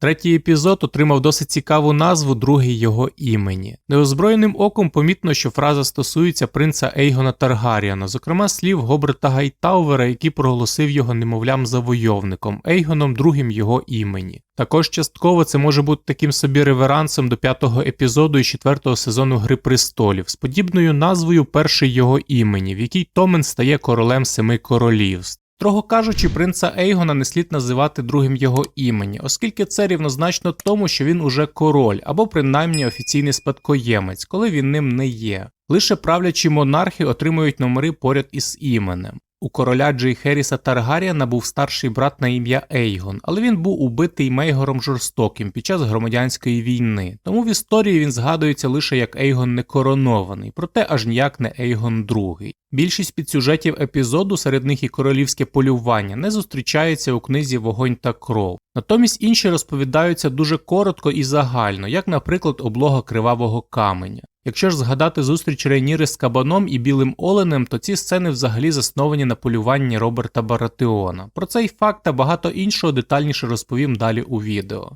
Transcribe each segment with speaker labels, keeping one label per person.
Speaker 1: Третій епізод отримав досить цікаву назву другий його імені. Неозброєним оком помітно, що фраза стосується принца Ейгона Таргаріана, зокрема слів Гоберта Гайтаувера, який проголосив його немовлям завойовником, Ейгоном другим його імені. Також частково це може бути таким собі реверансом до п'ятого епізоду і четвертого сезону Гри престолів з подібною назвою перший його імені, в якій Томен стає королем семи королівств. Строго кажучи, принца Ейгона не слід називати другим його імені, оскільки це рівнозначно тому, що він уже король або принаймні офіційний спадкоємець, коли він ним не є. Лише правлячі монархи отримують номери поряд із іменем. У короля Джей Херіса Таргаріана був старший брат на ім'я Ейгон, але він був убитий Мейгором жорстоким під час громадянської війни, тому в історії він згадується лише як Ейгон некоронований, проте аж ніяк не Ейгон II. Більшість підсюжетів епізоду, серед них і королівське полювання, не зустрічається у книзі Вогонь та кров. Натомість інші розповідаються дуже коротко і загально, як, наприклад, облога кривавого каменя. Якщо ж згадати зустріч Рейніри з Кабаном і Білим Оленем, то ці сцени взагалі засновані на полюванні Роберта Баратеона. Про цей факт та багато іншого детальніше розповім далі у відео.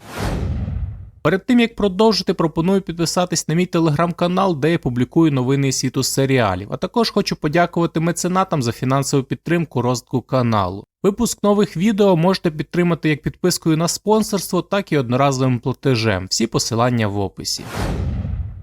Speaker 1: Перед тим як продовжити, пропоную підписатись на мій телеграм-канал, де я публікую новини світу серіалів. А також хочу подякувати меценатам за фінансову підтримку розвитку каналу. Випуск нових відео можете підтримати як підпискою на спонсорство, так і одноразовим платежем. Всі посилання в описі.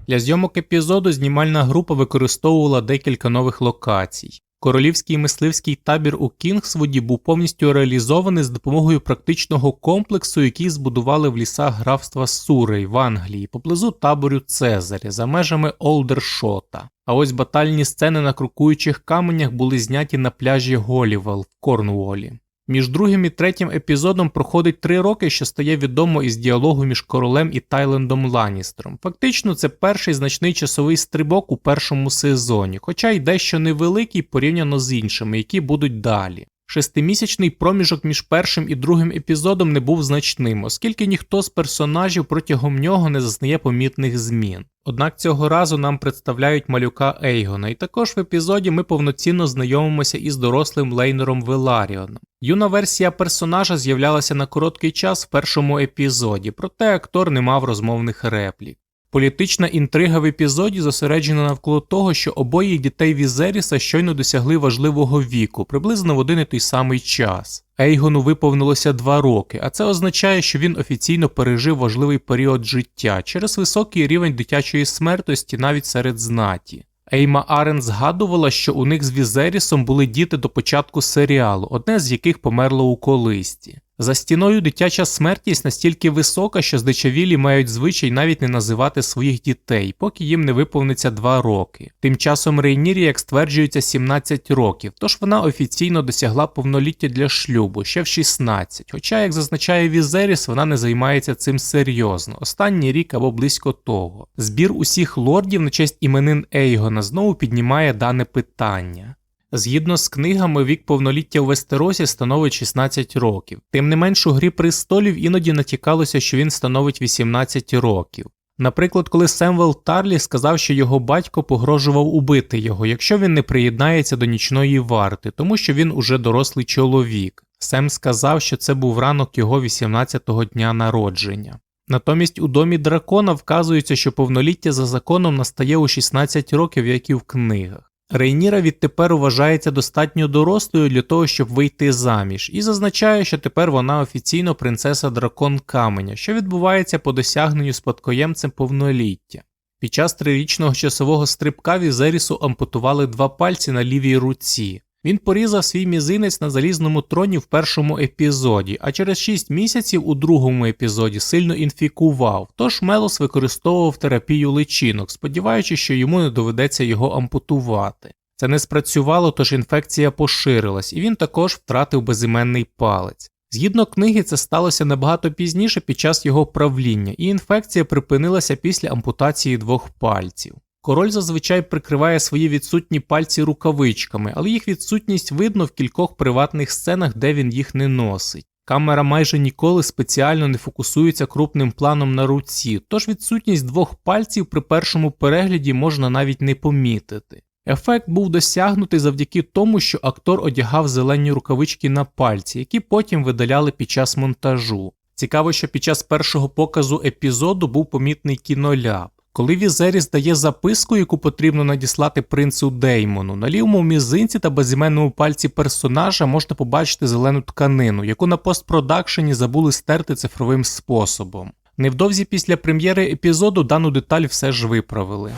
Speaker 1: Для зйомок епізоду знімальна група використовувала декілька нових локацій. Королівський мисливський табір у Кінгсвуді був повністю реалізований з допомогою практичного комплексу, який збудували в лісах графства Сурей в Англії, поблизу табору Цезаря за межами Олдершота. А ось батальні сцени на крокуючих каменях були зняті на пляжі Голівел в Корнуолі. Між другим і третім епізодом проходить три роки, що стає відомо із діалогу між королем і Тайлендом Ланністром. Фактично, це перший значний часовий стрибок у першому сезоні, хоча й дещо невеликий порівняно з іншими, які будуть далі. Шестимісячний проміжок між першим і другим епізодом не був значним, оскільки ніхто з персонажів протягом нього не зазнає помітних змін. Однак цього разу нам представляють малюка Ейгона, і також в епізоді ми повноцінно знайомимося із дорослим Лейнером Веларіоном. Юна версія персонажа з'являлася на короткий час в першому епізоді, проте актор не мав розмовних реплік. Політична інтрига в епізоді зосереджена навколо того, що обоє дітей Візеріса щойно досягли важливого віку, приблизно в один і той самий час. Ейгону виповнилося два роки, а це означає, що він офіційно пережив важливий період життя через високий рівень дитячої смертності навіть серед знаті. Ейма Арен згадувала, що у них з Візерісом були діти до початку серіалу, одне з яких померло у колисті. За стіною дитяча смертність настільки висока, що здичавілі мають звичай навіть не називати своїх дітей, поки їм не виповниться 2 роки. Тим часом Рейнірі, як стверджується, 17 років, тож вона офіційно досягла повноліття для шлюбу ще в 16, хоча, як зазначає Візеріс, вона не займається цим серйозно, останній рік або близько того. Збір усіх лордів на честь іменин Ейгона знову піднімає дане питання. Згідно з книгами, вік повноліття у Вестеросі становить 16 років. Тим не менш, у грі престолів іноді натякалося, що він становить 18 років. Наприклад, коли Семвел Тарлі сказав, що його батько погрожував убити його, якщо він не приєднається до нічної варти, тому що він уже дорослий чоловік. Сем сказав, що це був ранок його 18-го дня народження. Натомість у домі дракона вказується, що повноліття за законом настає у 16 років, як і в книгах. Рейніра відтепер вважається достатньо дорослою для того, щоб вийти заміж, і зазначає, що тепер вона офіційно принцеса дракон каменя, що відбувається по досягненню спадкоємцем повноліття. Під час трирічного часового стрибка Візерісу ампутували два пальці на лівій руці. Він порізав свій мізинець на залізному троні в першому епізоді, а через 6 місяців у другому епізоді сильно інфікував, тож Мелос використовував терапію личинок, сподіваючись, що йому не доведеться його ампутувати. Це не спрацювало, тож інфекція поширилась, і він також втратив безіменний палець. Згідно книги, це сталося набагато пізніше під час його правління, і інфекція припинилася після ампутації двох пальців. Король зазвичай прикриває свої відсутні пальці рукавичками, але їх відсутність видно в кількох приватних сценах, де він їх не носить. Камера майже ніколи спеціально не фокусується крупним планом на руці, тож відсутність двох пальців при першому перегляді можна навіть не помітити. Ефект був досягнутий завдяки тому, що актор одягав зелені рукавички на пальці, які потім видаляли під час монтажу. Цікаво, що під час першого показу епізоду був помітний кіноляп. Коли Візеріс дає записку, яку потрібно надіслати принцу Деймону, на лівому мізинці та безіменному пальці персонажа можна побачити зелену тканину, яку на постпродакшені забули стерти цифровим способом. Невдовзі після прем'єри епізоду дану деталь все ж виправили.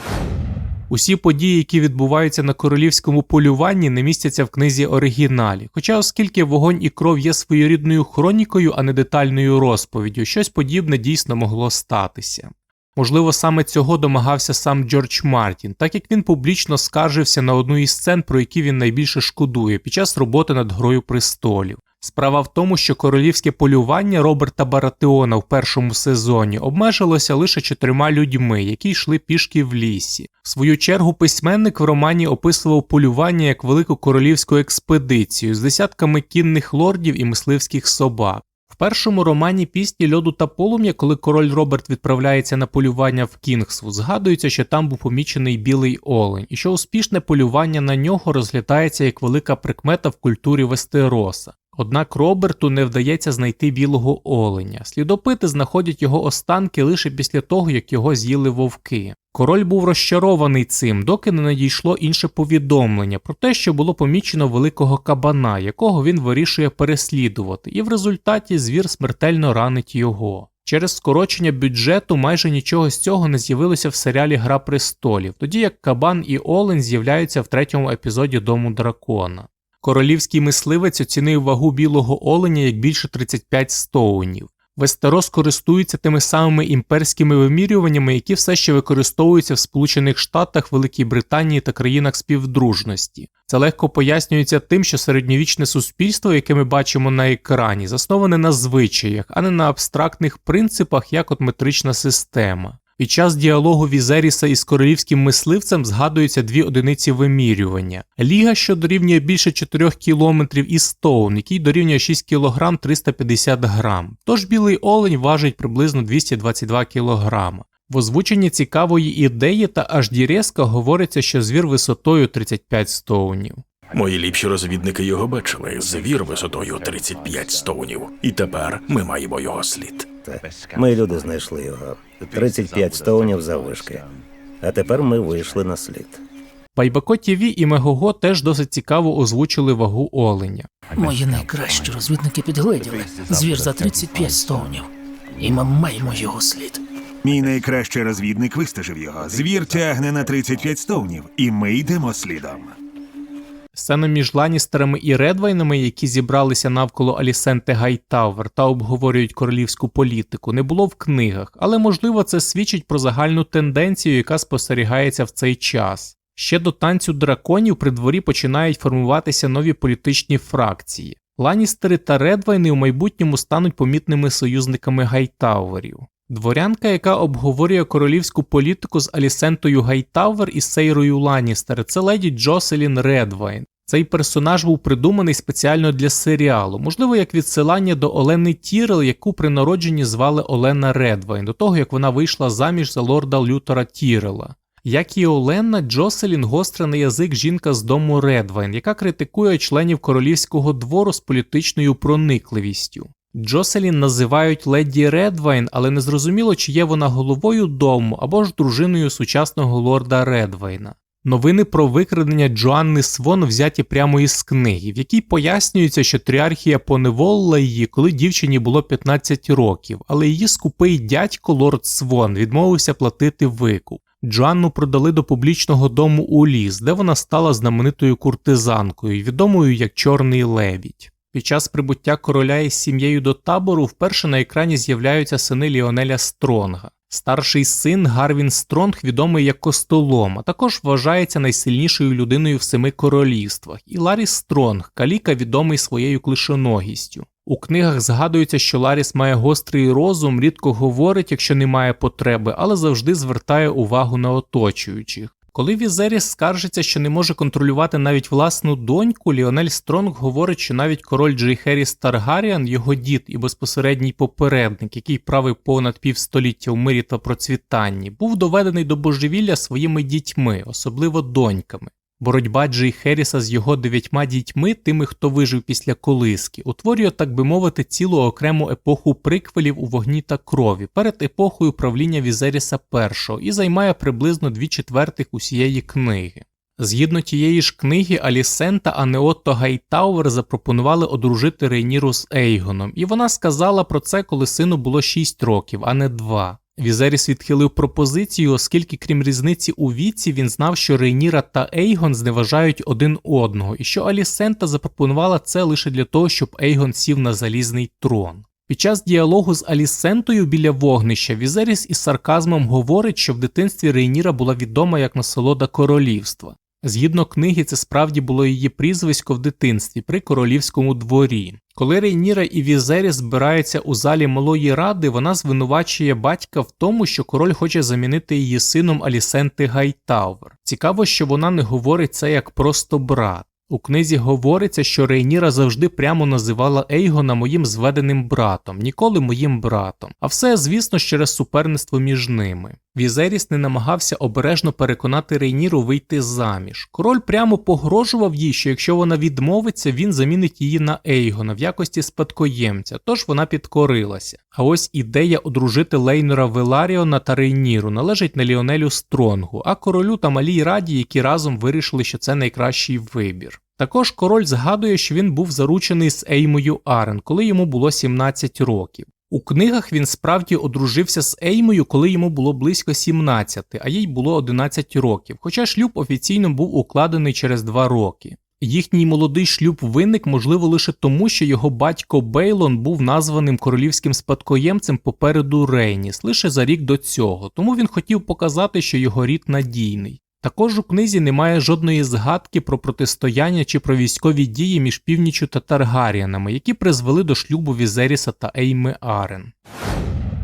Speaker 1: Усі події, які відбуваються на королівському полюванні, не містяться в книзі оригіналі. Хоча, оскільки вогонь і кров є своєрідною хронікою, а не детальною розповіддю, щось подібне дійсно могло статися. Можливо, саме цього домагався сам Джордж Мартін, так як він публічно скаржився на одну із сцен, про які він найбільше шкодує під час роботи над Грою престолів. Справа в тому, що королівське полювання Роберта Баратеона в першому сезоні обмежилося лише чотирма людьми, які йшли пішки в лісі. В свою чергу письменник в романі описував полювання як велику королівську експедицію з десятками кінних лордів і мисливських собак. Першому романі Пісні льоду та полум'я, коли король Роберт відправляється на полювання в Кінгсвуд, згадується, що там був помічений білий олень, і що успішне полювання на нього розглядається як велика прикмета в культурі Вестероса. Однак Роберту не вдається знайти білого оленя. Слідопити знаходять його останки лише після того, як його з'їли вовки. Король був розчарований цим, доки не надійшло інше повідомлення про те, що було помічено великого кабана, якого він вирішує переслідувати, і в результаті звір смертельно ранить його. Через скорочення бюджету майже нічого з цього не з'явилося в серіалі Гра престолів, тоді як Кабан і Олень з'являються в третьому епізоді Дому дракона. Королівський мисливець оцінив вагу білого оленя як більше 35 стоунів. Вестерос користується тими самими імперськими вимірюваннями, які все ще використовуються в Сполучених Штатах, Великій Британії та країнах співдружності. Це легко пояснюється тим, що середньовічне суспільство, яке ми бачимо на екрані, засноване на звичаях, а не на абстрактних принципах, як от метрична система. Під час діалогу Візеріса із королівським мисливцем згадуються дві одиниці вимірювання. Ліга, що дорівнює більше 4 км, і Стоун, який дорівнює 6 кг 350 г. Тож білий олень важить приблизно 222 кг. В озвученні цікавої ідеї та аж дірезка говориться, що звір висотою 35 стоунів.
Speaker 2: Мої ліпші розвідники його бачили. Звір висотою 35 стоунів. І тепер ми маємо його слід.
Speaker 3: Ми люди знайшли його. 35 стоунів заввишки. А тепер ми вийшли на слід.
Speaker 1: Байбако ТВ і Мегого теж досить цікаво озвучили вагу оленя.
Speaker 4: Мої найкращі розвідники підгледіли. Звір за 35 стоунів. І ми маємо його слід.
Speaker 5: Мій найкращий розвідник вистежив його. Звір тягне на 35 стоунів, і ми йдемо слідом.
Speaker 1: Сцена між Ланістерами і Редвайнами, які зібралися навколо Алісенте Гайтавер та обговорюють королівську політику, не було в книгах, але можливо це свідчить про загальну тенденцію, яка спостерігається в цей час. Ще до танцю драконів при дворі починають формуватися нові політичні фракції. Ланістери та Редвайни у майбутньому стануть помітними союзниками Гайтауверів. Дворянка, яка обговорює королівську політику з Алісентою Гайтавер і Сейрою Ланістер, це леді Джоселін Редвайн. Цей персонаж був придуманий спеціально для серіалу, можливо, як відсилання до Олени Тірел, яку при народженні звали Олена Редвайн, до того як вона вийшла заміж за лорда Лютера Тірела. Як і Олена, Джоселін гостра на язик жінка з дому Редвайн, яка критикує членів королівського двору з політичною проникливістю. Джоселін називають леді Редвайн, але не зрозуміло, чи є вона головою дому або ж дружиною сучасного лорда Редвайна. Новини про викрадення Джоанни Свон взяті прямо із книги, в якій пояснюється, що тріархія поневолила її, коли дівчині було 15 років, але її скупий дядько лорд Свон відмовився платити викуп. Джоанну продали до публічного дому у ліс, де вона стала знаменитою куртизанкою, відомою як Чорний лебідь. Під час прибуття короля із сім'єю до табору вперше на екрані з'являються сини Ліонеля Стронга. Старший син Гарвін Стронг, відомий як Костолом, а також вважається найсильнішою людиною в семи королівствах, і Ларіс Стронг, каліка відомий своєю клишоногістю. У книгах згадується, що Ларіс має гострий розум, рідко говорить, якщо немає потреби, але завжди звертає увагу на оточуючих. Коли Візеріс скаржиться, що не може контролювати навіть власну доньку, Ліонель Стронг говорить, що навіть король Джей Херіс Таргаріан, його дід і безпосередній попередник, який правив понад півстоліття в мирі та процвітанні, був доведений до божевілля своїми дітьми, особливо доньками. Боротьба Джей Херріса з його дев'ятьма дітьми, тими, хто вижив після колиски, утворює, так би мовити, цілу окрему епоху приквелів у вогні та крові перед епохою правління Візеріса І і займає приблизно дві четвертих усієї книги. Згідно тієї ж книги, Алісента Анеотто Гайтауер запропонували одружити Рейніру з Ейгоном, і вона сказала про це, коли сину було 6 років, а не 2. Візеріс відхилив пропозицію, оскільки, крім різниці у віці, він знав, що Рейніра та Ейгон зневажають один одного, і що Алісента запропонувала це лише для того, щоб Ейгон сів на залізний трон. Під час діалогу з Алісентою біля вогнища Візеріс із сарказмом говорить, що в дитинстві Рейніра була відома як насолода королівства. Згідно книги, це справді було її прізвисько в дитинстві при королівському дворі. Коли Рейніра і Візеріс збираються у залі малої ради, вона звинувачує батька в тому, що король хоче замінити її сином Алісенти Гайтауер. Цікаво, що вона не говорить це як просто брат. У книзі говориться, що Рейніра завжди прямо називала Ейгона моїм зведеним братом, ніколи моїм братом, а все, звісно, через суперництво між ними. Візеріс не намагався обережно переконати Рейніру вийти заміж. Король прямо погрожував їй, що якщо вона відмовиться, він замінить її на Ейгона в якості спадкоємця, тож вона підкорилася. А ось ідея одружити Лейнора Веларіона та Рейніру належить не Ліонелю Стронгу, а королю та малій раді, які разом вирішили, що це найкращий вибір. Також король згадує, що він був заручений з Еймою Арен, коли йому було 17 років. У книгах він справді одружився з Еймою, коли йому було близько 17, а їй було 11 років, хоча шлюб офіційно був укладений через 2 роки. Їхній молодий шлюб виник, можливо, лише тому, що його батько Бейлон був названим королівським спадкоємцем попереду Рейніс лише за рік до цього, тому він хотів показати, що його рід надійний. Також у книзі немає жодної згадки про протистояння чи про військові дії між північю та Таргаріанами, які призвели до шлюбу Візеріса та Ейми Арен.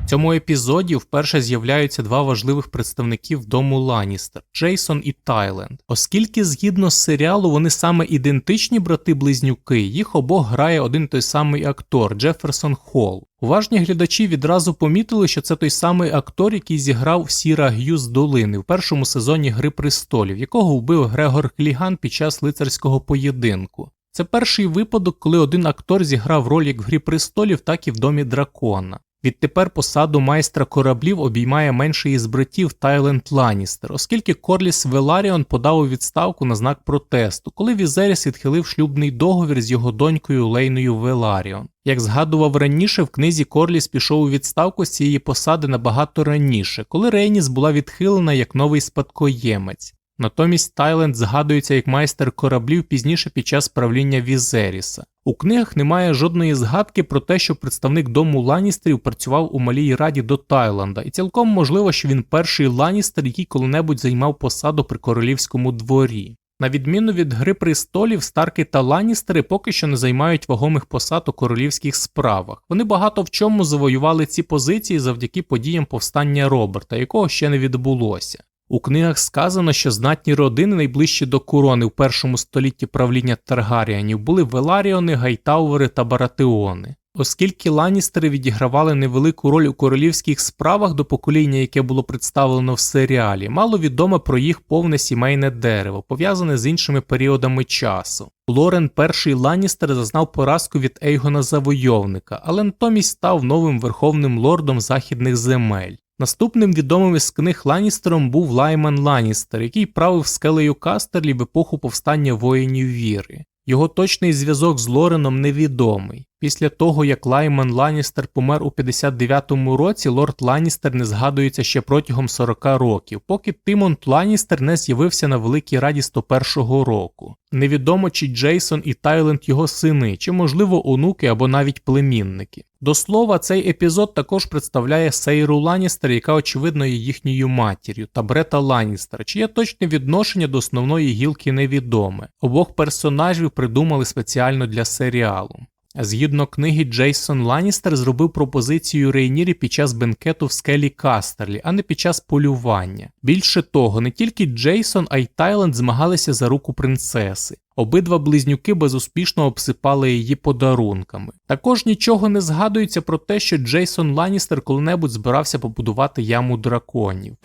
Speaker 1: В цьому епізоді вперше з'являються два важливих представників дому Ланністер – Джейсон і Тайленд. Оскільки згідно з серіалу вони саме ідентичні брати-близнюки, їх обох грає один той самий актор Джеферсон Холл. Уважні глядачі відразу помітили, що це той самий актор, який зіграв Сіра Г'ю з долини в першому сезоні Гри престолів, якого вбив Грегор Кліган під час лицарського поєдинку. Це перший випадок, коли один актор зіграв роль як в Грі престолів, так і в домі дракона. Відтепер посаду майстра кораблів обіймає менший із братів Тайленд Ланністер, оскільки Корліс Веларіон подав у відставку на знак протесту, коли Візеріс відхилив шлюбний договір з його донькою Лейною Веларіон. Як згадував раніше, в книзі Корліс пішов у відставку з цієї посади набагато раніше, коли Рейніс була відхилена як новий спадкоємець. Натомість Тайленд згадується як майстер кораблів пізніше під час правління Візеріса. У книгах немає жодної згадки про те, що представник дому Ланністерів працював у малій раді до Тайланда, і цілком можливо, що він перший Ланністер, який коли-небудь займав посаду при королівському дворі. На відміну від Гри престолів, Старки та Ланністери поки що не займають вагомих посад у королівських справах. Вони багато в чому завоювали ці позиції завдяки подіям повстання Роберта, якого ще не відбулося. У книгах сказано, що знатні родини найближчі до корони в першому столітті правління Таргаріанів були Веларіони, Гайтаувери та Баратеони. Оскільки Ланністери відігравали невелику роль у королівських справах до покоління, яке було представлено в серіалі, мало відомо про їх повне сімейне дерево, пов'язане з іншими періодами часу. Лорен перший Ланністер зазнав поразку від Ейгона Завойовника, але натомість став новим верховним лордом західних земель. Наступним відомим із книг Ланністером був Лайман Ланністер, який правив скелею Кастерлі в епоху повстання воїнів віри. Його точний зв'язок з Лореном невідомий. Після того, як Лайман Ланністер помер у 59-му році, лорд Ланністер не згадується ще протягом 40 років, поки Тимонт Ланністер не з'явився на Великій Раді 101-го року. Невідомо, чи Джейсон і Тайленд його сини, чи, можливо, онуки або навіть племінники. До слова, цей епізод також представляє Сейру Ланністер, яка очевидно є їхньою матір'ю, та Брета Ланністера, чиє точне відношення до основної гілки невідоме. Обох персонажів придумали спеціально для серіалу. Згідно книги, Джейсон Ланністер зробив пропозицію Рейнірі під час бенкету в скелі Кастерлі, а не під час полювання. Більше того, не тільки Джейсон, а й Тайленд змагалися за руку принцеси. Обидва близнюки безуспішно обсипали її подарунками. Також нічого не згадується про те, що Джейсон Ланністер коли-небудь збирався побудувати яму драконів.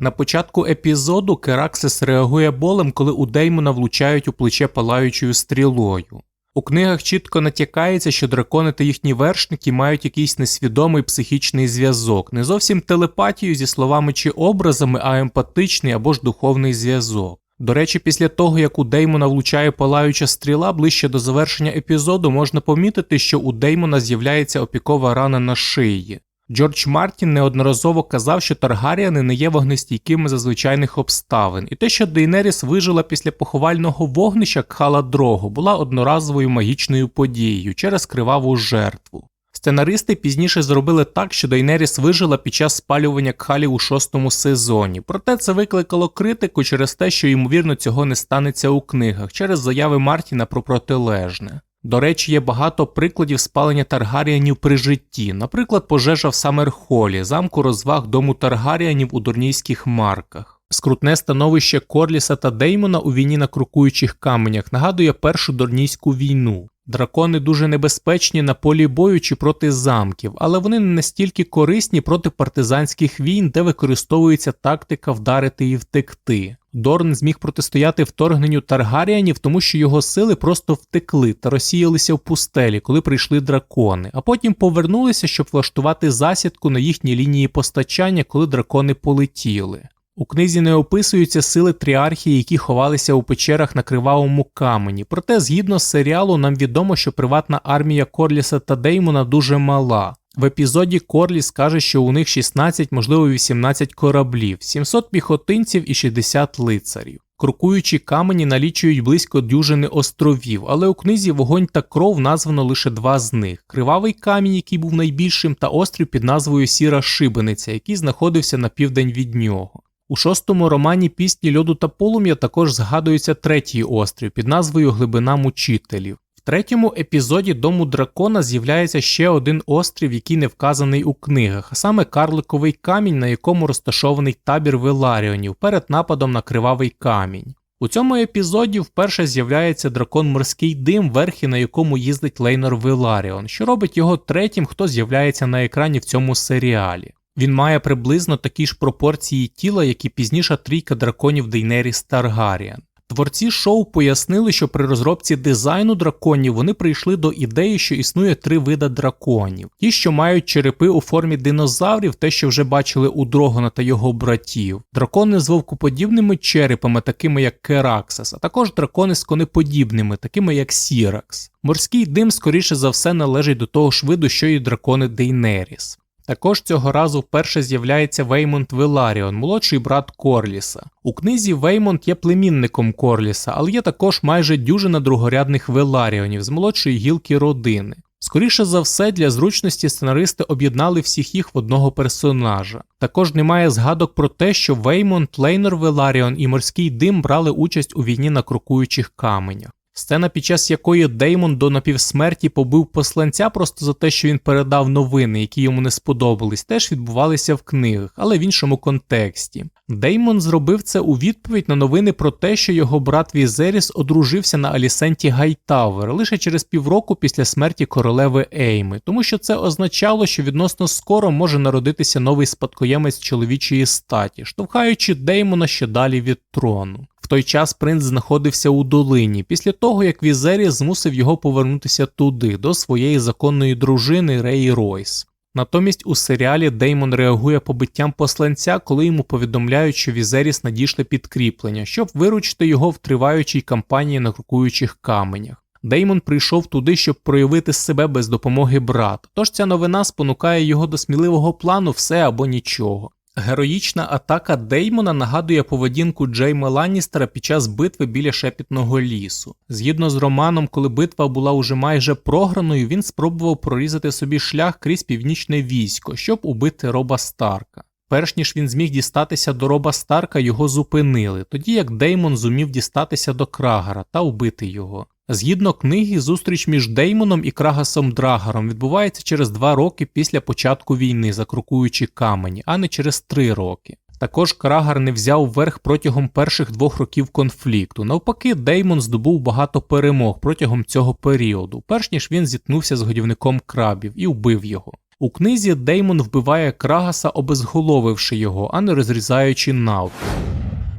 Speaker 1: На початку епізоду Кераксис реагує болем, коли у Деймона влучають у плече палаючою стрілою. У книгах чітко натякається, що дракони та їхні вершники мають якийсь несвідомий психічний зв'язок, не зовсім телепатію зі словами чи образами, а емпатичний або ж духовний зв'язок. До речі, після того, як у Деймона влучає палаюча стріла, ближче до завершення епізоду можна помітити, що у Деймона з'являється опікова рана на шиї. Джордж Мартін неодноразово казав, що Таргаріани не є вогнестійкими за звичайних обставин, і те, що Дейнеріс вижила після поховального вогнища Кхала Дрогу, була одноразовою магічною подією через криваву жертву. Сценаристи пізніше зробили так, що Дейнеріс вижила під час спалювання Кхалів у шостому сезоні. Проте це викликало критику через те, що ймовірно цього не станеться у книгах, через заяви Мартіна про протилежне. До речі, є багато прикладів спалення Таргаріанів при житті, наприклад, пожежа в Самерхолі, замку розваг дому Таргаріанів у Дорнійських марках. Скрутне становище Корліса та Деймона у війні на крокуючих каменях нагадує першу Дорнійську війну. Дракони дуже небезпечні на полі бою чи проти замків, але вони не настільки корисні проти партизанських війн, де використовується тактика вдарити і втекти. Дорн зміг протистояти вторгненню Таргаріанів, тому що його сили просто втекли та розсіялися в пустелі, коли прийшли дракони, а потім повернулися, щоб влаштувати засідку на їхній лінії постачання, коли дракони полетіли. У книзі не описуються сили тріархії, які ховалися у печерах на кривавому камені. Проте, згідно з серіалу, нам відомо, що приватна армія Корліса та Деймона дуже мала. В епізоді Корліс каже, що у них 16, можливо 18 кораблів, 700 піхотинців і 60 лицарів. Крокуючі камені налічують близько дюжини островів, але у книзі Вогонь та кров названо лише два з них: Кривавий камінь, який був найбільшим, та острів під назвою Сіра Шибениця, який знаходився на південь від нього. У шостому романі Пісні льоду та полум'я також згадується третій острів під назвою Глибина мучителів. В третьому епізоді Дому дракона з'являється ще один острів, який не вказаний у книгах, а саме Карликовий камінь, на якому розташований табір Веларіонів перед нападом на кривавий камінь. У цьому епізоді вперше з'являється дракон морський дим, верхи на якому їздить Лейнор Веларіон, що робить його третім, хто з'являється на екрані в цьому серіалі. Він має приблизно такі ж пропорції тіла, як і пізніша трійка драконів Дейнеріс Таргаріан. Творці шоу пояснили, що при розробці дизайну драконів вони прийшли до ідеї, що існує три вида драконів: ті, що мають черепи у формі динозаврів, те, що вже бачили у Дрогона та його братів, дракони з вовкоподібними черепами, такими як Кераксас, а також дракони з конеподібними, такими як Сіракс. Морський дим, скоріше за все, належить до того ж виду, що і дракони Дейнеріс. Також цього разу вперше з'являється Веймонт Веларіон, молодший брат Корліса. У книзі Веймонт є племінником Корліса, але є також майже дюжина другорядних Веларіонів з молодшої гілки родини. Скоріше за все, для зручності сценаристи об'єднали всіх їх в одного персонажа. Також немає згадок про те, що Веймонт, Лейнор Веларіон і морський дим брали участь у війні на крокуючих каменях. Сцена, під час якої Деймон до напівсмерті побив посланця просто за те, що він передав новини, які йому не сподобались, теж відбувалися в книгах, але в іншому контексті. Деймон зробив це у відповідь на новини про те, що його брат Візеріс одружився на Алісенті Гайтавер лише через півроку після смерті королеви Ейми, тому що це означало, що відносно скоро може народитися новий спадкоємець чоловічої статі, штовхаючи Деймона ще далі від трону. Той час принц знаходився у долині, після того як Візеріс змусив його повернутися туди, до своєї законної дружини Реї Ройс. Натомість у серіалі Деймон реагує побиттям посланця, коли йому повідомляють, що Візеріс надійшли підкріплення, щоб виручити його в триваючій кампанії на крокуючих каменях. Деймон прийшов туди, щоб проявити себе без допомоги брата. Тож ця новина спонукає його до сміливого плану все або нічого. Героїчна атака Деймона нагадує поведінку Джейма Ланністера під час битви біля шепітного лісу. Згідно з романом, коли битва була уже майже програною, він спробував прорізати собі шлях крізь північне військо, щоб убити Роба Старка. Перш ніж він зміг дістатися до Роба Старка, його зупинили, тоді як Деймон зумів дістатися до Крагара та вбити його. Згідно книги, зустріч між Деймоном і Крагасом Драгаром відбувається через два роки після початку війни за крокуючі камені, а не через три роки. Також Крагар не взяв верх протягом перших двох років конфлікту. Навпаки, Деймон здобув багато перемог протягом цього періоду, перш ніж він зіткнувся з годівником крабів і вбив його. У книзі Деймон вбиває Крагаса, обезголовивши його, а не розрізаючи навпіл.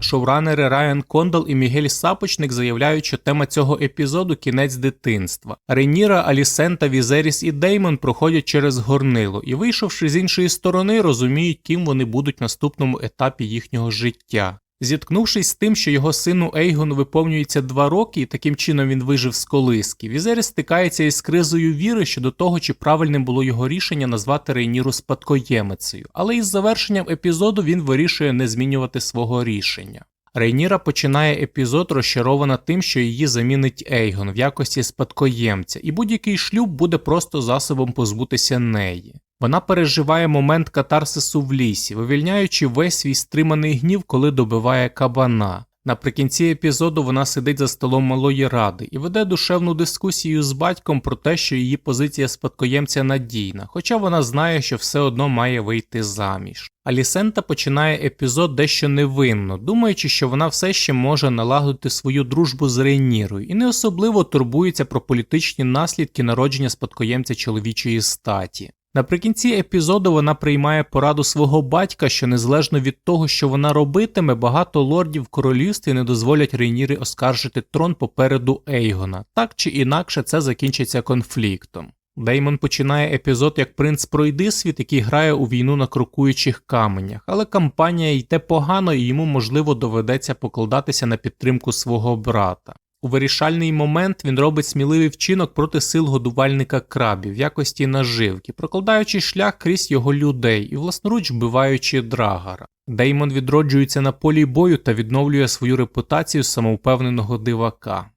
Speaker 1: Шоуранери Райан Кондал і Мігель Сапочник заявляють, що тема цього епізоду кінець дитинства. Рейніра, Алісента, Візеріс і Деймон проходять через горнило і, вийшовши з іншої сторони, розуміють, ким вони будуть наступному етапі їхнього життя. Зіткнувшись з тим, що його сину Ейгону виповнюється два роки, і таким чином він вижив з колиски, Візеріс стикається із кризою віри щодо того, чи правильним було його рішення назвати Рейніру спадкоємицею, але із завершенням епізоду він вирішує не змінювати свого рішення. Рейніра починає епізод розчарована тим, що її замінить Ейгон в якості спадкоємця, і будь-який шлюб буде просто засобом позбутися неї. Вона переживає момент катарсису в лісі, вивільняючи весь свій стриманий гнів, коли добиває кабана. Наприкінці епізоду вона сидить за столом малої ради і веде душевну дискусію з батьком про те, що її позиція спадкоємця надійна, хоча вона знає, що все одно має вийти заміж. Алісента починає епізод дещо невинно, думаючи, що вона все ще може налагодити свою дружбу з Рейнірою і не особливо турбується про політичні наслідки народження спадкоємця чоловічої статі. Наприкінці епізоду вона приймає пораду свого батька, що незалежно від того, що вона робитиме, багато лордів королівстві не дозволять Рейнірі оскаржити трон попереду Ейгона. Так чи інакше це закінчиться конфліктом. Деймон починає епізод як принц Пройдисвіт, який грає у війну на крокуючих каменях, але кампанія йде погано і йому можливо доведеться покладатися на підтримку свого брата. У вирішальний момент він робить сміливий вчинок проти сил годувальника крабів в якості наживки, прокладаючи шлях крізь його людей і власноруч вбиваючи драгара. Деймон відроджується на полі бою та відновлює свою репутацію самовпевненого дивака.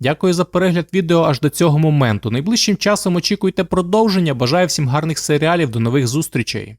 Speaker 1: Дякую за перегляд відео аж до цього моменту. Найближчим часом очікуйте продовження. Бажаю всім гарних серіалів. До нових зустрічей.